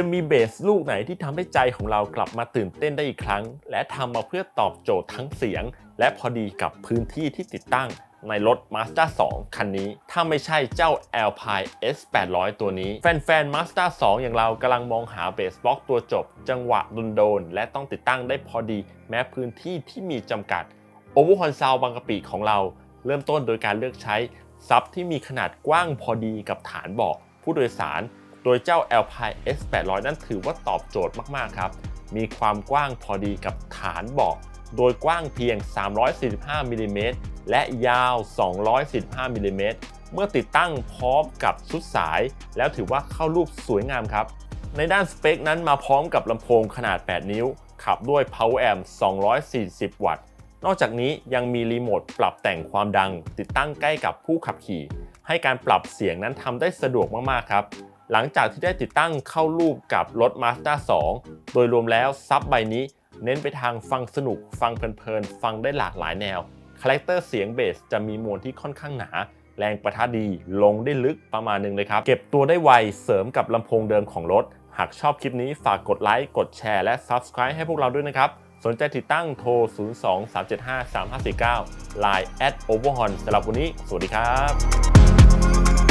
จะมีเบสลูกไหนที่ทำให้ใจของเรากลับมาตื่นเต้นได้อีกครั้ง และทำมาเพื่อตอบโจทย์ทั้งเสียง และพอดีกับพื้นที่ที่ติดตั้งในรถ Mazda 2 คันนี้ ถ้าไม่ใช่เจ้า Alpine S 800ตัวนี้ แฟนๆ Mazda 2 อย่างเรากำลังมองหาเบสบล็อกตัวจบ จังหวะโดนๆและต้องติดตั้งได้พอดีแม้พื้นที่ที่มีจำกัดโอเวอร์ฮอนซาวบางกะปิของเรา เริ่มต้นโดยการเลือกใช้ซับที่มีขนาดกว้างพอดีกับฐานเบาะผู้โดยสาร โดยเจ้า Alpine S 800 นั้นถือว่าตอบโจทย์มากๆครับ มีความกว้างพอดีกับฐานเบาะโดยกว้างเพียง 345มิลลิเมตรและยาว245มิลลิเมตรเมื่อติดตั้งพร้อมกับชุดสาย แล้วถือว่าเข้ารูปสวยงามครับ ในด้านสเปคนั้นมาพร้อมกับลำโพงขนาด 8 นิ้ว ขับด้วย Power Amp 240 วัตต์ นอกจากนี้ยังมีรีโมทปรับแต่งความดัง ติดตั้งใกล้กับผู้ขับขี่ ให้การปรับเสียงนั้นทำได้สะดวกมาก ๆ ครับ หลังจากที่ได้ติดตั้งเข้ารูปกับรถ Mazda 2 โดยรวมแล้วซับใบนี้เน้นไปทางฟังสนุก ฟังเพลินๆ ฟังได้หลากหลายแนว คาแรคเตอร์เสียงเบสจะมีมวลที่ค่อนข้างหนา แรงประทะดี ลงได้ลึกประมาณหนึงเลยครับ เก็บตัวได้ไว เสริมกับลำโพงเดิมของรถ หากชอบคลิปนี้ฝากกดไลค์ กดแชร์ และ Subscribe ให้พวกเราด้วยนะครับ สนใจติดตั้งโทร 02 375 3549 Line at overhorn สำหรับวันนี้ สวัสดีครับ